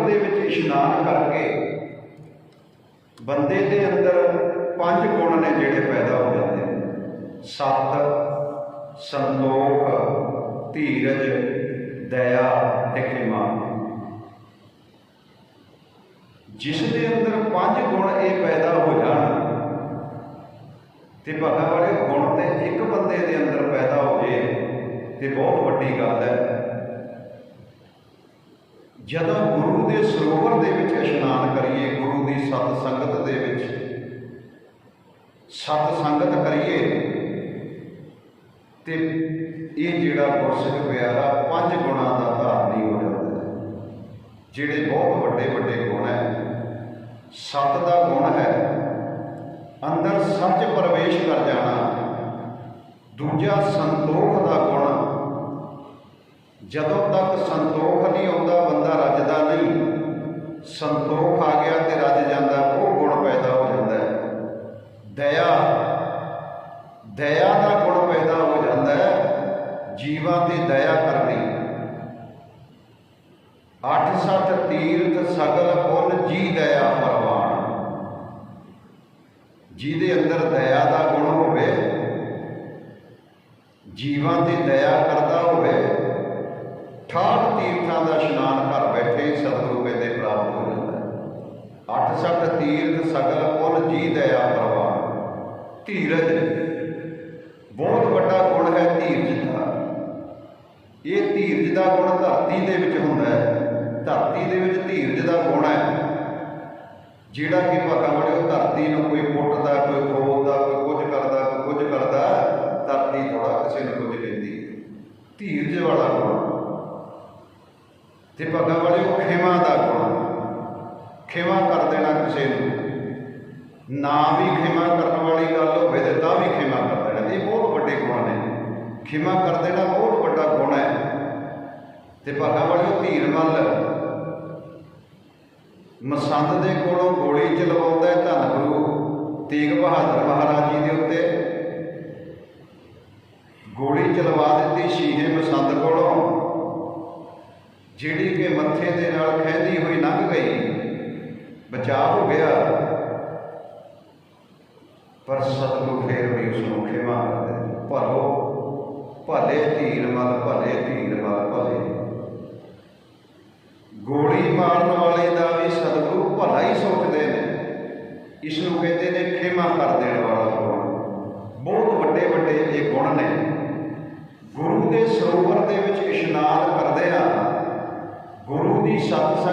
ਦੇ ਵਿੱਚ ਇਸ਼ਨਾਨ ਕਰਕੇ ਬੰਦੇ ਦੇ ਅੰਦਰ ਪੰਜ ਗੁਣ ਨੇ ਜਿਹੜੇ ਪੈਦਾ ਹੋ ਜਾਂਦੇ ਨੇ। ਸਤ, ਸੰਤੋਖ, ਧੀਰਜ, ਦਇਆ ਤੇ ਖਿਮਾ। ਜਿਸ ਦੇ ਅੰਦਰ ਪੰਜ ਗੁਣ ਇਹ ਪੈਦਾ ਹੋ ਜਾਣ ਤੇ ਭਾਗਾ ਵਾਲੇ ਗੁਣ ਤੇ ਇੱਕ ਬੰਦੇ ਦੇ ਅੰਦਰ ਪੈਦਾ ਹੋ ਜੇ, ਤੇ ਬਹੁਤ ਵੱਡੀ ਗੱਲ ਹੈ। ਜਦੋਂ ਗੁਰੂ ਦੇ ਸਰੋਵਰ ਦੇ ਵਿੱਚ ਇਸ਼ਨਾਨ ਕਰੀਏ, ਗੁਰੂ ਦੀ ਸਤ ਸੰਗਤ ਦੇ ਵਿੱਚ। ਸਤ ਸੰਗਤ ਕਰੀਏ ਤੇ ਇਹ ਜਿਹੜਾ ਗੁਰਸਿੱਖ ਪਿਆਰਾ ਪੰਜ ਗੁਣਾਂ ਦਾ ਧਾਰਨੀ ਹੋ ਜਾਂਦਾ। ਜਿਹੜੇ ਬਹੁਤ ਵੱਡੇ ਵੱਡੇ ਗੁਣ ਹੈ, ਸਤ ਦਾ ਗੁਣ ਹੈ, ਅੰਦਰ ਸੱਚ ਪ੍ਰਵੇਸ਼ ਕਰ ਜਾਣਾ, ਦੂਜਾ ਸੰਤੋਖ ਦਾ ਗੁਣ ਜਦੋਂ ਤੱਕ ਸੰਤੋਖ ਨਹੀਂ ਆਉਂਦਾ ਬੰਦਾ ਰੱਜਦਾ ਨਹੀਂ। ਸੰਤੋਖ ਆ ਗਿਆ ਤੇ ਰੱਜ ਜਾਂਦਾ, ਉਹ ਗੁਣ ਪੈਦਾ ਹੋ ਜਾਂਦਾ ਹੈ। ਦਇਆ ਦਇਆ ਦਾ ਗੁਣ ਪੈਦਾ ਹੋ ਜਾਂਦਾ ਹੈ, ਜੀਵਾਂ ਤੇ ਦਇਆ ਕਰਨੀ। ਅੱਠ ਸੱਠ ਤੀਰਥ ਸਗਲ ਪੁੰਨ, ਜੀ ਦਇਆ ਪਰਵਾਨ ਜਿਹਦੇ ਅੰਦਰ ਦਇਆ ਦਾ ਗੁਣ ਹੋਵੇ, ਜੀਵਾਂ ਤੇ ਦਇਆ ਕਰਦਾ ਹੋਵੇ ਠਾਠ ਤੀਰਥਾਂ ਦਾ ਇਸ਼ਨਾਨ ਕਰ ਬੈਠੇ ਸਤਿਗੁਰੂ ਕਹਿੰਦੇ ਪ੍ਰਾਪਤ ਹੋ ਜਾਂਦਾ ਹੈ। ਅੱਠ ਸੱਠ ਤੀਰਥ ਸਗਲ ਪੁੰਨ ਜੀ ਦਇਆ ਪਰਵਾਨ ਧੀਰਜ ਬਹੁਤ ਵੱਡਾ ਗੁਣ ਹੈ ਧੀਰਜ ਦਾ। ਇਹ ਧੀਰਜ ਦਾ ਗੁਣ ਧਰਤੀ ਦੇ ਵਿੱਚ ਹੁੰਦਾ ਹੈ। ਧਰਤੀ ਦੇ ਵਿੱਚ ਧੀਰਜ ਦਾ ਗੁਣ ਹੈ। ਜਿਹੜਾ ਕਿ ਭਾਗਾ ਵੜਿਓ ਧਰਤੀ ਨੂੰ ਕੋਈ ਪੁੱਟਦਾ, ਕੋਈ ਕੁਝ ਕਰਦਾ ਕੋਈ ਕੁਝ ਕਰਦਾ ਧਰਤੀ ਥੋੜਾ ਕਿਸੇ ਨੂੰ ਕੁਝ ਲੈਂਦੀ ਹੈ। ਧੀਰਜ ਵਾਲਾ ਗੁਣ ਤੇ ਭਾਗਾ ਵੜਿਓ ਖਿਮਾ ਦਾ ਗੁਣ, ਖਿਮਾ ਕਰ ਦੇਣਾ ਕਿਸੇ ਨੂੰ, ਨਾ ਵੀ ਖਿਮਾ ਕਰਨ ਵਾਲੀ ਗੱਲ ਹੋਵੇ ਤੇ ਤਾਂ ਵੀ ਖਿਮਾ ਕਰ ਦੇਣਾ। ਇਹ ਬਹੁਤ ਵੱਡੇ ਗੁਣ ਨੇ। ਖਿਮਾ ਕਰ ਦੇਣਾ ਬਹੁਤ ਵੱਡਾ ਗੁਣ ਹੈ। ਤੇ ਭਾਗਾ ਵੜਿਓ ਧੀਰ ਮੱਲ, ਮਸੰਦ ਦੇ ਕੋਲੋਂ ਗੋਲੀ ਚਲਵਾਉਂਦਾ ਹੈ ਧੰਨ ਗੁਰੂ ਤੇਗ ਬਹਾਦਰ ਮਹਾਰਾਜ ਜੀ ਦੇ ਉੱਤੇ। ਗੋਲੀ ਚਲਵਾ ਦਿੱਤੀ ਸ਼ੀਹੇ ਮਸੰਦ ਕੋਲੋਂ। ਜਿਹੜੀ ਕਿ ਮੱਥੇ ਦੇ ਨਾਲ ਖਹਿੰਦੀ ਹੋਈ ਲੰਘ ਗਈ, ਬਚਾਅ ਹੋ ਗਿਆ। ਪਰ ਸਤਿਗੁਰੂ ਫੇਰ ਵੀ ਉਸ ਨੂੰ ਖਿਮਾ ਕਰਦੇ ਭਲੋ, ਭਲੇ ਧੀਰ ਮਲ ਭਲੇ, ਧੀਰ ਮਲ ਭਲੇ। ਗੋਲੀ ਮਾਰਨ ਵਾਲੇ ਦਾ ਵੀ ਸਤਿਗੁਰੂ ਭਲਾ ਹੀ ਸੋਚਦੇ ਨੇ। ਇਸ ਨੂੰ ਕਹਿੰਦੇ ਨੇ ਖਿਮਾ ਕਰ ਦੇਣ ਵਾਲਾ ਗੁਣ ਬਹੁਤ ਵੱਡੇ ਵੱਡੇ ਇਹ ਗੁਣ ਨੇ। ਗੁਰੂ ਦੇ